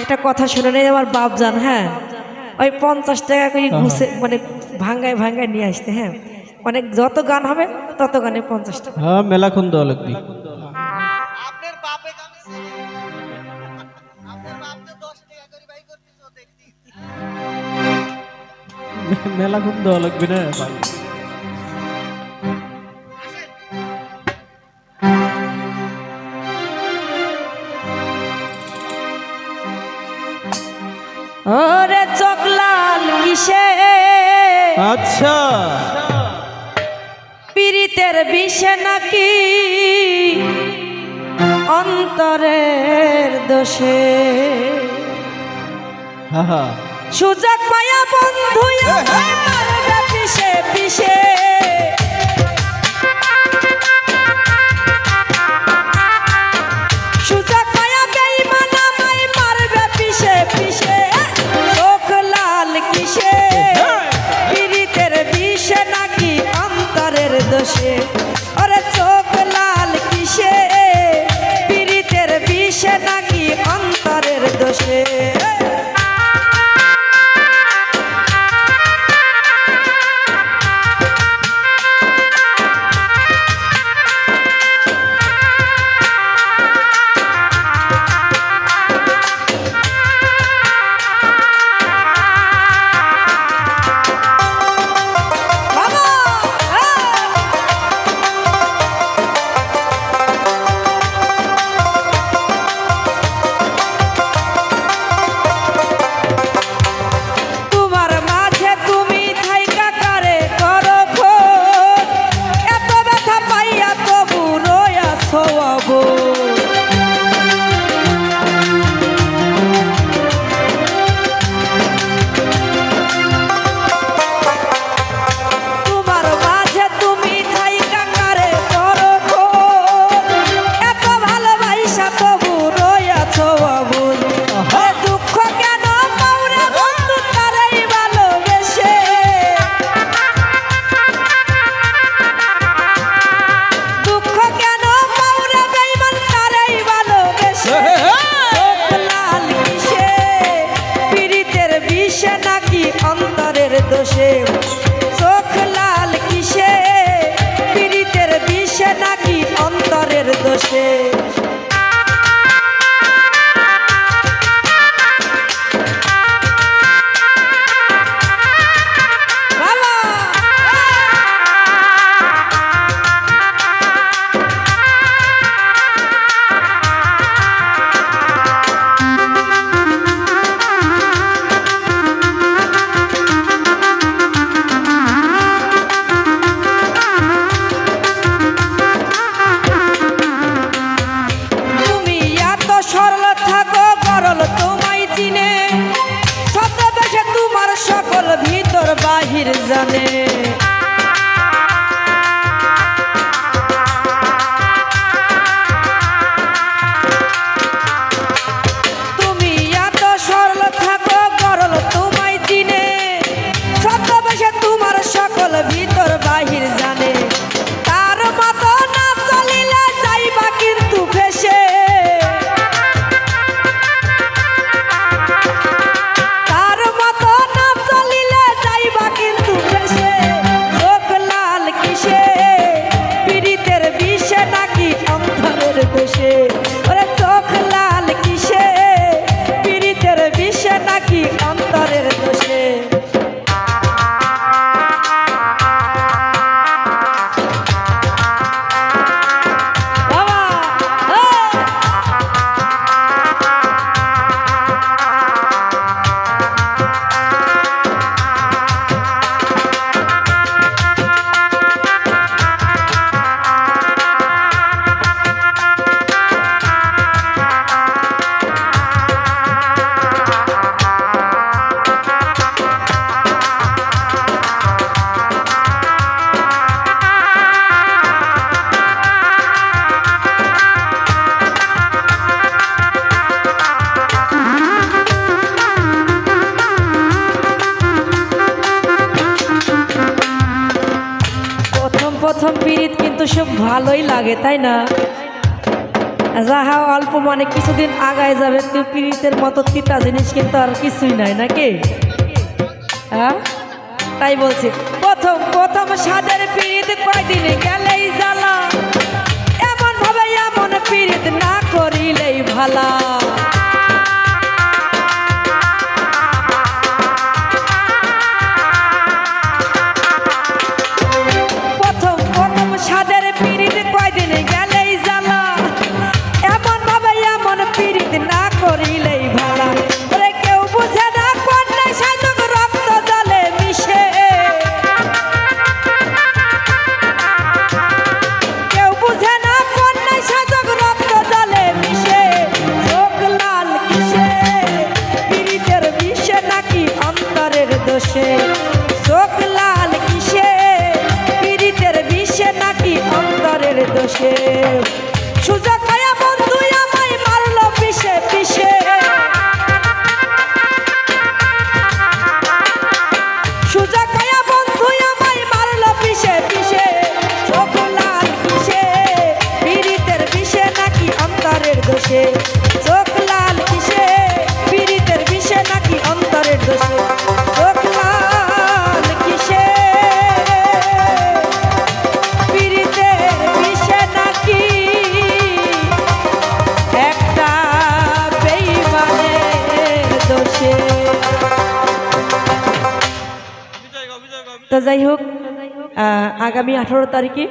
একটা কথা শুনে আমার বাপ যান হ্যাঁ? ওই পঞ্চাশ টাকা করে ঘুষে মানে ভাঙ্গায় ভাঙ্গায় নিয়ে আসতে হ্যাঁ? মানে যত গান হবে তত গানে পঞ্চাশ টাকা। হ্যাঁ মেলাক্ষণ দেওয়া লাগবে। মেলাক্ষণ দেওয়া লাগবে না? ওরে চোখ লাল কিসে? আচ্ছা। পিরিতের বিষে নাকি অন্তরের দোষে? সুযোগ পায়া বন্ধু হ্যাঁ, হ্যাঁ। Christmas. জানে প্রথম পিরিত কিন্তু সব ভালোই লাগে, তাই না? যাহা অল্প মানে কিছুদিন আগায় যাবে, তো পিরিতের মতো তিতা জিনিস কিন্তু আর কিছুই নাই, নাকি? হ্যাঁ তাই বলছি, প্রথম প্রথম সাদের পিরিত কয়দিনে গেলেই জ্বালা। এমন ভাবে এমন পিরিত না করিলেই ভালা। যাই হোক আগামী আঠারো তারিখে